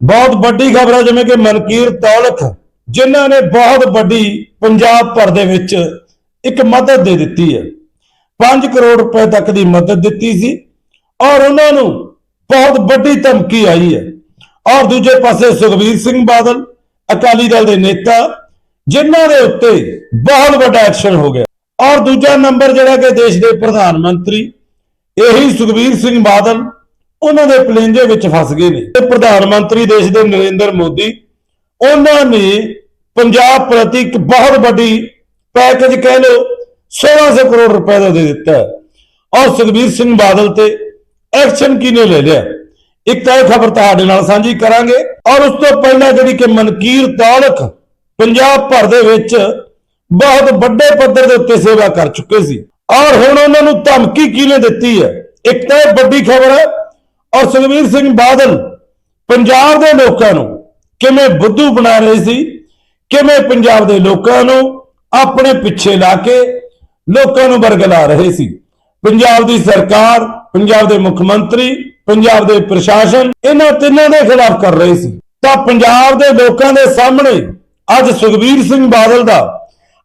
ਬਹੁਤ ਵੱਡੀ ਖਬਰ ਹੈ, ਜਿਵੇਂ ਕਿ ਮਨਕੀਰ ਤੌਲਖ, ਜਿਨ੍ਹਾਂ ਨੇ ਬਹੁਤ ਵੱਡੀ ਪੰਜਾਬ ਭਰ ਦੇ ਵਿੱਚ ਇੱਕ ਮਦਦ ਦੇ ਦਿੱਤੀ ਹੈ। 5 ਕਰੋੜ ਰੁਪਏ ਤੱਕ ਦੀ ਮਦਦ ਦਿੱਤੀ ਸੀ ਔਰ ਉਹਨਾਂ ਨੂੰ ਬਹੁਤ ਵੱਡੀ ਧਮਕੀ ਆਈ ਹੈ। ਔਰ ਦੂਜੇ ਪਾਸੇ ਸੁਖਬੀਰ ਸਿੰਘ ਬਾਦਲ, ਅਕਾਲੀ ਦਲ ਦੇ ਨੇਤਾ, ਜਿਨ੍ਹਾਂ ਦੇ ਉੱਤੇ ਬਹੁਤ ਵੱਡਾ ਐਕਸ਼ਨ ਹੋ ਗਿਆ। ਔਰ ਦੂਜਾ ਨੰਬਰ ਜਿਹੜਾ ਕਿ ਦੇਸ਼ ਦੇ ਪ੍ਰਧਾਨ ਮੰਤਰੀ, ਇਹੀ ਸੁਖਬੀਰ ਸਿੰਘ ਬਾਦਲ ਉਹਨਾਂ ਦੇ ਪਲੇਂਜੇ ਵਿੱਚ ਫਸ ਗਏ ਨੇ। ਤੇ ਪ੍ਰਧਾਨ ਮੰਤਰੀ ਦੇਸ਼ ਦੇ ਨਰਿੰਦਰ ਮੋਦੀ, ਉਹਨਾਂ ਨੇ ਪੰਜਾਬ ਪ੍ਰਤੀ ਇੱਕ ਬਹੁਤ ਵੱਡੀ ਪੈਕੇਜ ਕਹਿ ਲਓ 1600 ਕਰੋੜ ਰੁਪਏ ਦਾ ਦੇ ਦਿੱਤਾ ਔਰ ਸੁਖਬੀਰ ਸਿੰਘ ਬਾਦਲ ਤੇ ਐਕਸ਼ਨ ਕਿਹਨੇ ਲੈ ਲਿਆ? ਇੱਕ ਤਾਂ ਇਹ ਖਬਰ ਤੁਹਾਡੇ ਨਾਲ ਸਾਂਝੀ ਕਰਾਂਗੇ। ਔਰ ਉਸ ਤੋਂ ਪਹਿਲਾਂ ਜਿਹੜੀ ਕਿ ਮਨਕੀਰ ਤਾਲਕ ਪੰਜਾਬ ਭਰ ਦੇ ਵਿੱਚ ਬਹੁਤ ਵੱਡੇ ਪੱਧਰ ਦੇ ਉੱਤੇ ਸੇਵਾ ਕਰ ਚੁੱਕੇ ਸੀ। ਔਰ ਹੁਣ ਉਹਨਾਂ ਨੂੰ ਧਮਕੀ ਕਿਹਨੇ ਦਿੱਤੀ ਹੈ? ਇੱਕ ਤਾਂ ਇਹ ਵੱਡੀ ਖਬਰ ਹੈ ਔਰ ਸੁਖਬੀਰ ਸਿੰਘ ਬਾਦਲ ਪੰਜਾਬ ਦੇ ਲੋਕਾਂ ਨੂੰ ਕਿਵੇਂ ਬੁੱਧੂ ਬਣਾ ਰਹੇ ਸੀ, ਕਿਵੇਂ ਪੰਜਾਬ ਦੇ ਲੋਕਾਂ ਨੂੰ ਆਪਣੇ ਪਿੱਛੇ ਲਾ ਕੇ ਲੋਕਾਂ ਨੂੰ ਵਰਗਲਾ ਰਹੇ ਸੀ। ਪੰਜਾਬ ਦੀ ਸਰਕਾਰ, ਪੰਜਾਬ ਦੇ ਮੁੱਖ ਮੰਤਰੀ, ਪੰਜਾਬ ਦੇ ਪ੍ਰਸ਼ਾਸਨ ਇਹਨਾਂ ਤਿੰਨਾਂ ਦੇ ਖਿਲਾਫ ਕਰ ਰਹੇ ਸੀ। ਤਾਂ ਪੰਜਾਬ ਦੇ ਲੋਕਾਂ ਦੇ ਸਾਹਮਣੇ ਅੱਜ ਸੁਖਬੀਰ ਸਿੰਘ ਬਾਦਲ ਦਾ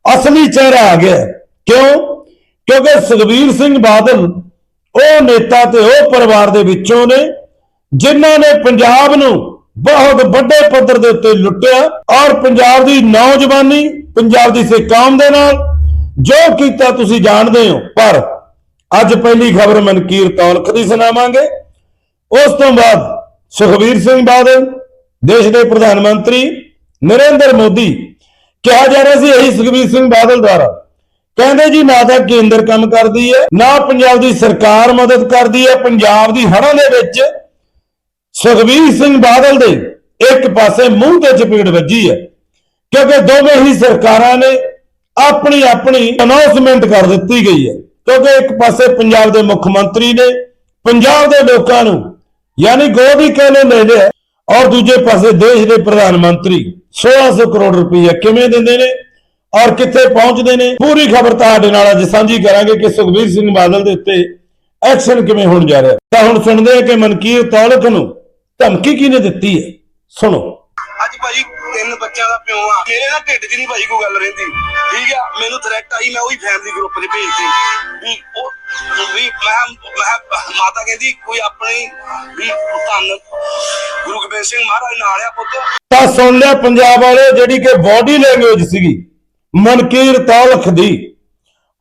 ਅਸਲੀ ਚਿਹਰਾ ਆ ਗਿਆ। ਕਿਉਂ? ਕਿਉਂਕਿ ਸੁਖਬੀਰ ਸਿੰਘ ਬਾਦਲ ਉਹ ਨੇਤਾ ਤੇ ਉਹ ਪਰਿਵਾਰ ਦੇ ਵਿੱਚੋਂ ਨੇ, ਜਿਨ੍ਹਾਂ ਨੇ ਪੰਜਾਬ ਨੂੰ ਬਹੁਤ ਵੱਡੇ ਪੱਧਰ ਦੇ ਉੱਤੇ ਲੁੱਟਿਆ ਔਰ ਪੰਜਾਬ ਦੀ ਨੌਜਵਾਨੀ, ਪੰਜਾਬ ਦੀ ਸੇ ਦੇ ਨਾਲ ਜੋ ਕੀਤਾ ਤੁਸੀਂ ਜਾਣਦੇ ਹੋ। ਪਰ ਅੱਜ ਪਹਿਲੀ ਖਬਰ ਮਨਕੀਰ ਤੌਲਖ ਦੀ ਸੁਣਾਵਾਂਗੇ। ਉਸ ਤੋਂ ਬਾਅਦ ਸੁਖਬੀਰ ਸਿੰਘ ਬਾਦਲ, ਦੇਸ਼ ਦੇ ਪ੍ਰਧਾਨ ਮੰਤਰੀ ਨਰਿੰਦਰ ਮੋਦੀ ਕਿਹਾ ਜਾ ਰਿਹਾ ਸੀ, ਇਹੀ ਸੁਖਬੀਰ ਸਿੰਘ ਬਾਦਲ ਦੁਆਰਾ। ਕਹਿੰਦੇ ਜੀ ਨਾ ਤਾਂ ਕੇਂਦਰ ਕੰਮ ਕਰਦੀ ਹੈ ਨਾ ਪੰਜਾਬ ਦੀ ਸਰਕਾਰ ਮਦਦ ਕਰਦੀ ਹੈ ਪੰਜਾਬ ਦੀ ਹੜ੍ਹਾਂ ਦੇ ਵਿੱਚ ਸੁਖਬੀਰ ਸਿੰਘ ਬਾਦਲ ਦੇ ਇੱਕ ਪਾਸੇ ਮੂੰਹ ਤੇ ਚਪੇੜ ਵੱਜੀ ਹੈ ਕਿਉਂਕਿ ਦੋਵੇਂ ਹੀ ਸਰਕਾਰਾਂ ਨੇ ਆਪਣੀ ਆਪਣੀ ਅਨਾਉਂਸਮੈਂਟ ਕਰ ਦਿੱਤੀ ਗਈ ਹੈ ਕਿਉਂਕਿ ਇੱਕ ਪਾਸੇ ਪੰਜਾਬ ਦੇ ਮੁੱਖ ਮੰਤਰੀ ਨੇ ਪੰਜਾਬ ਦੇ ਲੋਕਾਂ ਨੂੰ ਯਾਨੀ ਗੋਦੀ ਕਹਿਲੇ ਲੈ ਲਿਆ ਔਰ ਦੂਜੇ ਪਾਸੇ ਦੇਸ਼ ਦੇ ਪ੍ਰਧਾਨ ਮੰਤਰੀ 1600 ਕਰੋੜ ਰੁਪਏ ਕਿਵੇਂ ਦਿੰਦੇ ਨੇ ਔਰ ਕਿੱਥੇ ਪਹੁੰਚਦੇ ਨੇ? ਪੂਰੀ ਖਬਰ ਤੁਹਾਡੇ ਨਾਲ ਅੱਜ ਸਾਂਝੀ ਕਰਾਂਗੇ ਕਿ ਸੁਖਬੀਰ ਸਿੰਘ ਬਾਦਲ ਦੇ ਉੱਤੇ ਐਕਸ਼ਨ ਕਿਵੇਂ ਹੋਣ ਜਾ ਰਿਹਾ। ਤਾਂ ਹੁਣ ਸੁਣਦੇ ਹਾਂ ਕਿ ਮਨਕੀਰ ਤੌਲਖ ਨੂੰ ਧਮਕੀ ਕਿਹਨੇ ਦਿੱਤੀ ਹੈ? ਸੁਣੋ। ਅੱਜ ਭਾਜੀ ਤਿੰਨ ਬੱਚਿਆਂ ਦਾ ਪਿਓ ਆ। ਮੇਰੇ ਨਾਲ ਢਿੱਡ 'ਚ ਨਹੀਂ ਭਾਜੀ ਕੋਈ ਗੱਲ ਰਹਿੰਦੀ। ਠੀਕ ਆ? ਮੈਨੂੰ ਥ੍ਰੈਟ ਆਈ ਮੈਂ ਉਹੀ ਫੈਮਿਲੀ ਗਰੁੱਪ 'ਚ ਭੇਜਤੀ। ਵੀ ਉਹ ਵੀ ਮੈਂ ਮੈਂ ਮਾਤਾ ਕਹਿੰਦੀ ਕੋਈ ਆਪਣੀ ਵੀ ਧੰਨ ਗੁਰੂ ਗੋਬਿੰਦ ਸਿੰਘ ਮਹਾਰਾਜ ਨਾਲ ਆ ਪੁੱਤ। ਤਾਂ ਸੁਣ ਲਿਆ ਪੰਜਾਬ ਵਾਲੇ ਜਿਹੜੀ ਕਿ ਬਾਡੀ ਲੈਂਗੁਏਜ ਸੀਗੀ। ਮਨਕੀਰ ਤੌਲਖ ਦੀ।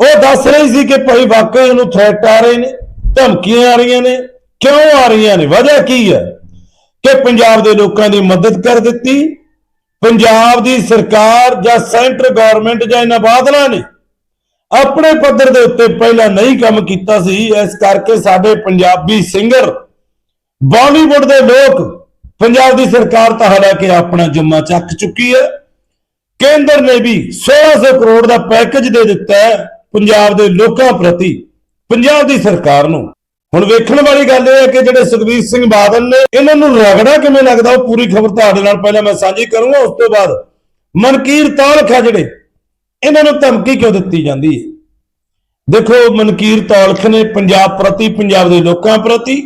ਉਹ ਦੱਸ ਰਹੀ ਸੀ ਕਿ ਭਾਈ ਵਾਕਈ ਇਹਨੂੰ ਥ੍ਰੈਟ ਆ ਰਹੇ ਨੇ, ਧਮਕੀਆਂ ਆ ਰਹੀਆਂ ਨੇ। ਕਿਉਂ ਆ ਰਹੀਆਂ ਨੇ? ਵਜ੍ਹਾ ਕੀ ਹੈ? ਕਿ ਪੰਜਾਬ ਦੇ ਲੋਕਾਂ ਦੀ ਮਦਦ ਕਰ ਦਿੱਤੀ। ਪੰਜਾਬ ਦੀ ਸਰਕਾਰ ਜਾਂ ਸੈਂਟਰ ਗਵਰਨਮੈਂਟ ਜਾਂ ਇਹਨਾਂ ਬਾਦਲਾਂ ਨੇ ਆਪਣੇ ਪੱਧਰ ਦੇ ਉੱਤੇ ਪਹਿਲਾਂ ਨਹੀਂ ਕੰਮ ਕੀਤਾ ਸੀ। ਇਸ ਕਰਕੇ ਸਾਡੇ ਪੰਜਾਬੀ ਸਿੰਗਰ, ਬਾਲੀਵੁੱਡ ਦੇ ਲੋਕ ਪੰਜਾਬ ਦੀ ਸਰਕਾਰ ਤਾਂ ਹਾਲਾਂਕਿ ਆਪਣਾ ਜੁਮਾ ਚੱਕ ਚੁੱਕੀ ਹੈ। ਕੇਂਦਰ ਨੇ ਵੀ 1600 ਕਰੋੜ ਦਾ ਪੈਕੇਜ ਦੇ ਦਿੱਤਾ ਹੈ ਪੰਜਾਬ ਦੇ ਲੋਕਾਂ ਪ੍ਰਤੀ, ਪੰਜਾਬ ਦੀ ਸਰਕਾਰ ਨੂੰ। ਹੁਣ ਵੇਖਣ ਵਾਲੀ ਗੱਲ ਇਹ ਹੈ ਕਿ ਜਿਹੜੇ ਸੁਖਬੀਰ ਸਿੰਘ ਬਾਦਲ ਨੇ, ਇਹਨਾਂ ਨੂੰ ਰਗੜਾ ਕਿਵੇਂ ਲੱਗਦਾ ਉਹ ਪੂਰੀ ਖਬਰ ਤੁਹਾਡੇ ਨਾਲ ਪਹਿਲਾਂ ਮੈਂ ਸਾਂਝੀ ਕਰੂੰਗਾ, ਉਸ ਤੋਂ ਬਾਅਦ ਮਨਕੀਰ ਤੌਲਖ ਹੈ ਜਿਹੜੇ, ਇਹਨਾਂ ਨੂੰ ਧਮਕੀ ਕਿਉਂ ਦਿੱਤੀ ਜਾਂਦੀ ਹੈ? ਦੇਖੋ, ਮਨਕੀਰ ਤੌਲਖ ਨੇ ਪੰਜਾਬ ਪ੍ਰਤੀ, ਪੰਜਾਬ ਦੇ ਲੋਕਾਂ ਪ੍ਰਤੀ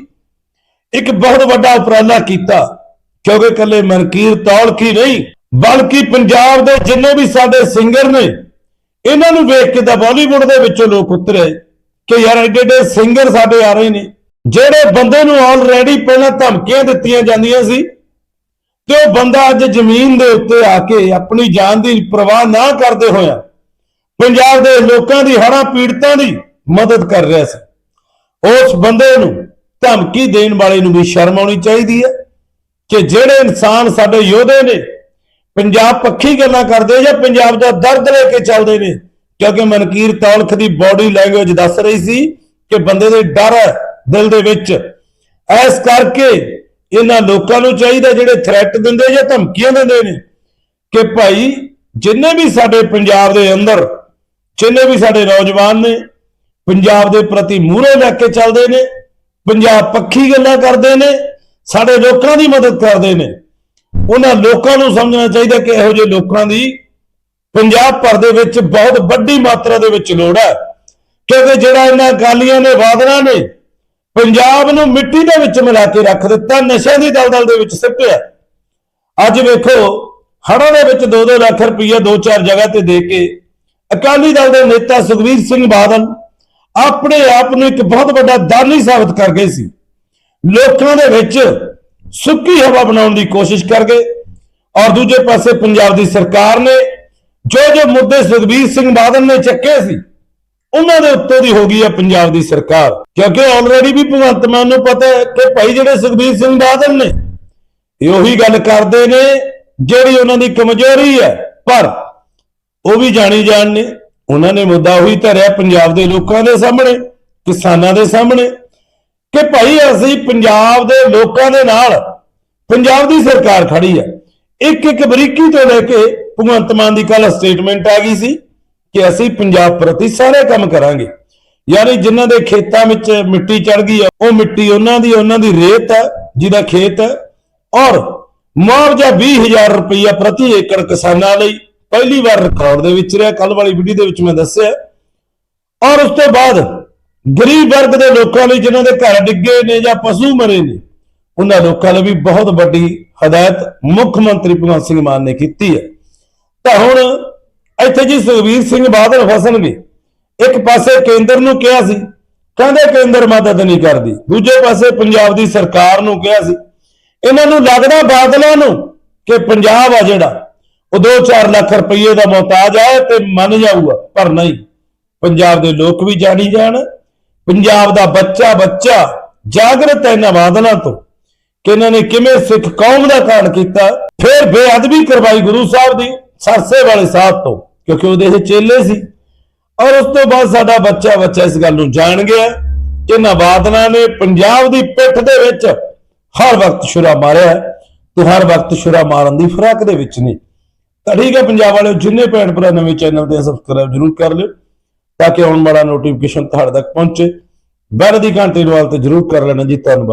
ਇੱਕ ਬਹੁਤ ਵੱਡਾ ਉਪਰਾਲਾ ਕੀਤਾ, ਕਿਉਂਕਿ ਇਕੱਲੇ ਮਨਕੀਰ ਤੌਲਖ ਹੀ ਨਹੀਂ ਬਲਕਿ ਪੰਜਾਬ ਦੇ ਜਿੰਨੇ ਵੀ ਸਾਡੇ ਸਿੰਗਰ ਨੇ, ਇਹਨਾਂ ਨੂੰ ਵੇਖ ਕੇ ਤਾਂ ਬਾਲੀਵੁੱਡ ਦੇ ਵਿੱਚੋਂ ਲੋਕ ਉਤਰੇ ਕਿ ਯਾਰ ਐਡੇ ਐਡੇ ਸਿੰਗਰ ਸਾਡੇ ਆ ਰਹੇ ਨੇ, ਜਿਹੜੇ ਬੰਦੇ ਨੂੰ ਆਲਰੇਡੀ ਪਹਿਲਾਂ ਧਮਕੀਆਂ ਦਿੱਤੀਆਂ ਜਾਂਦੀਆਂ ਸੀ ਤੇ ਉਹ ਬੰਦਾ ਅੱਜ ਜ਼ਮੀਨ ਦੇ ਉੱਤੇ ਆ ਕੇ ਆਪਣੀ ਜਾਨ ਦੀ ਪਰਵਾਹ ਨਾ ਕਰਦੇ ਹੋਇਆ ਪੰਜਾਬ ਦੇ ਲੋਕਾਂ ਦੀ ਹੜ੍ਹਾਂ ਪੀੜਤਾਂ ਦੀ ਮਦਦ ਕਰ ਰਿਹਾ ਸੀ। ਉਸ ਬੰਦੇ ਨੂੰ ਧਮਕੀ ਦੇਣ ਵਾਲੇ ਨੂੰ ਵੀ ਸ਼ਰਮ ਆਉਣੀ ਚਾਹੀਦੀ ਹੈ ਕਿ ਜਿਹੜੇ ਇਨਸਾਨ ਸਾਡੇ ਯੋਧੇ ਨੇ ਪੰਜਾਬ ਪੱਖੀ ਗੱਲਾਂ ਕਰਦੇ ਜਾਂ ਪੰਜਾਬ ਦਾ ਦਰਦ ਲੈ ਕੇ ਚੱਲਦੇ ਨੇ? ਕਿਉਂਕਿ ਮਨਕੀਰ ਤੌਲਖ ਦੀ ਬਾਡੀ ਲੈਂਗੁਏਜ ਦੱਸ ਰਹੀ ਸੀ ਕਿ ਬੰਦੇ ਦੇ ਡਰ ਹੈ ਦਿਲ ਦੇ ਵਿੱਚ। ਐਸ ਕਰਕੇ ਇਹਨਾਂ ਲੋਕਾਂ ਨੂੰ ਚਾਹੀਦਾ ਜਿਹੜੇ ਥ੍ਰੈਟ ਦਿੰਦੇ ਜਾਂ ਧਮਕੀਆਂ ਦਿੰਦੇ ਨੇ ਕਿ ਭਾਈ, ਜਿੰਨੇ ਵੀ ਸਾਡੇ ਪੰਜਾਬ ਦੇ ਅੰਦਰ, ਜਿੰਨੇ ਵੀ ਸਾਡੇ ਨੌਜਵਾਨ ਨੇ, ਪੰਜਾਬ ਦੇ ਪ੍ਰਤੀ ਮੂਹਰੇ ਲੈ ਕੇ ਚੱਲਦੇ ਨੇ, ਪੰਜਾਬ ਪੱਖੀ ਗੱਲਾਂ ਕਰਦੇ ਨੇ, ਸਾਡੇ ਲੋਕਾਂ ਦੀ ਮਦਦ ਕਰਦੇ ਨੇ। ਉਹਨਾਂ ਲੋਕਾਂ ਨੂੰ ਸਮਝਣਾ ਚਾਹੀਦਾ ਕਿ ਇਹੋ ਜਿਹੇ ਲੋਕਾਂ ਦੀ ਪੰਜਾਬ ਭਰ ਦੇ ਵਿੱਚ ਬਹੁਤ ਵੱਡੀ ਮਾਤਰਾ ਦੇ ਵਿੱਚ ਲੋੜ ਹੈ। ਕਿਉਂਕਿ ਜਿਹੜਾ ਇਹਨਾਂ ਅਕਾਲੀਆਂ ਨੇ ਵਾਦਨਾ ਨੇ ਪੰਜਾਬ ਨੂੰ ਮਿੱਟੀ ਦੇ ਵਿੱਚ ਮਿਲਾ ਕੇ ਰੱਖ ਦਿੱਤਾ, ਨਸ਼ਿਆਂ ਦੀ ਦਲਦਲ ਦੇ ਵਿੱਚ ਸਿੱਟਿਆ। ਅੱਜ ਵੇਖੋ, ਹੜ੍ਹਾਂ ਦੇ ਵਿੱਚ 2-2 ਲੱਖ ਰੁਪਈਆ ਦੋ ਚਾਰ ਜਗ੍ਹਾ ਤੇ ਦੇ ਕੇ ਅਕਾਲੀ ਦਲ ਦੇ ਨੇਤਾ ਸੁਖਬੀਰ ਸਿੰਘ ਬਾਦਲ ਆਪਣੇ ਆਪ ਨੂੰ ਇੱਕ ਬਹੁਤ ਵੱਡਾ ਦਾਨੀ ਸਾਬਤ ਕਰ ਗਏ ਸੀ। ਲੋਕਾਂ ਦੇ ਵਿੱਚ ਸੁੱਕੀ ਹਵਾ ਬਣਾਉਣ ਦੀ ਕੋਸ਼ਿਸ਼ ਕਰ ਗਏ ਔਰ ਦੂਜੇ ਪਾਸੇ ਪੰਜਾਬ ਦੀ ਸਰਕਾਰ ਨੇ ਜੋ ਜੋ ਮੁੱਦੇ ਸੁਖਬੀਰ ਸਿੰਘ ਬਾਦਲ ਨੇ ਚੱਕੇ ਸੀ, ਉਹਨਾਂ ਦੇ ਉੱਤੇ ਦੀ ਹੋ ਗਈ ਹੈ ਪੰਜਾਬ ਦੀ ਸਰਕਾਰ। ਕਿਉਂਕਿ ਆਲਰੇਡੀ ਵੀ ਭਗਵੰਤ ਮਾਨ ਨੂੰ ਪਤਾ ਹੈ ਕਿ ਭਾਈ ਜਿਹੜੇ ਸੁਖਬੀਰ ਸਿੰਘ ਬਾਦਲ ਨੇ, ਇਹ ਉਹੀ ਗੱਲ ਕਰਦੇ ਨੇ ਜਿਹੜੀ ਉਹਨਾਂ ਦੀ ਕਮਜ਼ੋਰੀ ਹੈ। ਪਰ ਉਹ ਵੀ ਜਾਣੀ ਜਾਣ ਨੇ, ਉਹਨਾਂ ਨੇ ਮੁੱਦਾ ਉਹੀ ਧਰਿਆ ਪੰਜਾਬ ਦੇ ਲੋਕਾਂ ਦੇ ਸਾਹਮਣੇ, ਕਿਸਾਨਾਂ ਦੇ ਸਾਹਮਣੇ ਕਿ ਭਾਈ ਅਸੀਂ ਪੰਜਾਬ ਦੇ ਲੋਕਾਂ ਦੇ ਨਾਲ ਪੰਜਾਬ ਦੀ ਸਰਕਾਰ ਖੜੀ ਹੈ। ਇੱਕ ਇੱਕ ਬਰੀਕੀ ਤੋਂ ਲੈ ਕੇ ਭਗਵੰਤ ਮਾਨ ਦੀ ਕੱਲ ਸਟੇਟਮੈਂਟ ਆ ਗਈ ਸੀ ਕਿ ਅਸੀਂ ਪੰਜਾਬ ਪ੍ਰਤੀ ਸਾਰੇ ਕੰਮ ਕਰਾਂਗੇ। ਯਾਨੀ ਜਿਨ੍ਹਾਂ ਦੇ ਖੇਤਾਂ ਵਿੱਚ ਮਿੱਟੀ ਚੜ ਗਈ ਹੈ, ਉਹ ਮਿੱਟੀ ਉਹਨਾਂ ਦੀ ਉਹਨਾਂ ਦੀ ਰੇਤ ਹੈ, ਜਿਹਦਾ ਖੇਤ ਹੈ। ਔਰ ਮੁਆਵਜ਼ਾ 20000 ਰੁਪਈਆ ਪ੍ਰਤੀ ਏਕੜ ਕਿਸਾਨਾਂ ਲਈ ਪਹਿਲੀ ਵਾਰ ਰਿਕਾਰਡ ਦੇ ਵਿੱਚ ਰਿਹਾ। ਕੱਲ ਵਾਲੀ ਵੀਡੀਓ ਦੇ ਵਿੱਚ ਮੈਂ ਦੱਸਿਆ। ਔਰ ਉਸ ਤੋਂ ਬਾਅਦ ਗਰੀਬ ਵਰਗ ਦੇ ਲੋਕਾਂ ਲਈ ਜਿਨ੍ਹਾਂ ਦੇ ਘਰ ਡਿੱਗੇ ਨੇ ਜਾਂ ਪਸ਼ੂ ਮਰੇ ਨੇ, ਉਹਨਾਂ ਲੋਕਾਂ ਲਈ ਵੀ ਬਹੁਤ ਵੱਡੀ ਹਦਾਇਤ ਮੁੱਖ ਮੰਤਰੀ ਭਗਵੰਤ ਸਿੰਘ ਮਾਨ ਨੇ ਕੀਤੀ ਹੈ। ਤਾਂ ਹੁਣ ਇੱਥੇ ਜੀ ਸੁਖਬੀਰ ਸਿੰਘ ਬਾਦਲ ਫਸਣਗੇ, ਇੱਕ ਪਾਸੇ ਕੇਂਦਰ ਨੂੰ ਕਿਹਾ ਸੀ, ਕਹਿੰਦੇ ਕੇਂਦਰ ਮਦਦ ਨਹੀਂ ਕਰਦੀ। ਦੂਜੇ ਪਾਸੇ ਪੰਜਾਬ ਦੀ ਸਰਕਾਰ ਨੂੰ ਕਿਹਾ ਸੀ, ਇਹਨਾਂ ਨੂੰ ਲੱਗਦਾ ਬਾਦਲਾਂ ਨੂੰ ਕਿ ਪੰਜਾਬ ਆ ਜਿਹੜਾ, ਉਹ 2-4 ਲੱਖ ਰੁਪਏ ਦਾ ਮੁਹਤਾਜ ਹੈ ਤੇ ਮੰਨ ਜਾਊਗਾ, ਪਰ ਨਹੀਂ। ਪੰਜਾਬ ਦੇ ਲੋਕ ਵੀ ਜਾਣੀ ਜਾਣ ਪੰਜਾਬ ਦਾ ਬੱਚਾ ਬੱਚਾ ਜਾਗਰਤ ਹੈ ਇਹਨਾਂ ਬਾਦਲਾਂ ਤੋਂ ਕਿ ਇਹਨਾਂ ਨੇ ਕਿਵੇਂ ਸਿੱਖ ਕੌਮ ਦਾ ਕਾਣ ਕੀਤਾ, ਫਿਰ ਬੇਅਦਬੀ ਕਰਵਾਈ ਗੁਰੂ ਸਾਹਿਬ ਦੀ ਸਰਸੇ ਵਾਲੇ ਸਾਹਿਬ ਤੋਂ, ਕਿਉਂਕਿ ਉਹਦੇ ਚੇਲੇ ਸੀ। ਔਰ ਉਸ ਤੋਂ ਬਾਅਦ ਸਾਡਾ ਬੱਚਾ ਬੱਚਾ ਇਸ ਗੱਲ ਨੂੰ ਜਾਣ ਗਿਆ ਕਿ ਇਹਨਾਂ ਬਾਦਲਾਂ ਨੇ ਪੰਜਾਬ ਦੀ ਪਿੱਠ ਦੇ ਵਿੱਚ ਹਰ ਵਕਤ ਛੁਰਾ ਮਾਰਿਆ ਤੇ ਹਰ ਵਕਤ ਛੁਰਾ ਮਾਰਨ ਦੀ ਫਰਾਕ ਦੇ ਵਿੱਚ ਨੇ। ਤਾਂ ਠੀਕ ਹੈ, ਪੰਜਾਬ ਵਾਲਿਓ, ਜਿੰਨੇ ਭੈਣ ਭਰਾ ਨਵੇਂ ਚੈਨਲ ਤੇ ਸਬਸਕ੍ਰਾਈਬ ਜਰੂਰ ਕਰ ਲਿਓ। ਤਾਂ ਕਿ ਆਉਣ ਵਾਲਾ ਨੋਟੀਫਿਕੇਸ਼ਨ ਤੁਹਾਡੇ ਤੱਕ ਪਹੁੰਚੇ। ਬੈਲ ਦੀ ਘੰਟੀ ਨੂੰ ਵਾਲ ਤੇ ਜਰੂਰ ਕਰ ਲੈਣਾ ਜੀ। ਧੰਨਵਾਦ।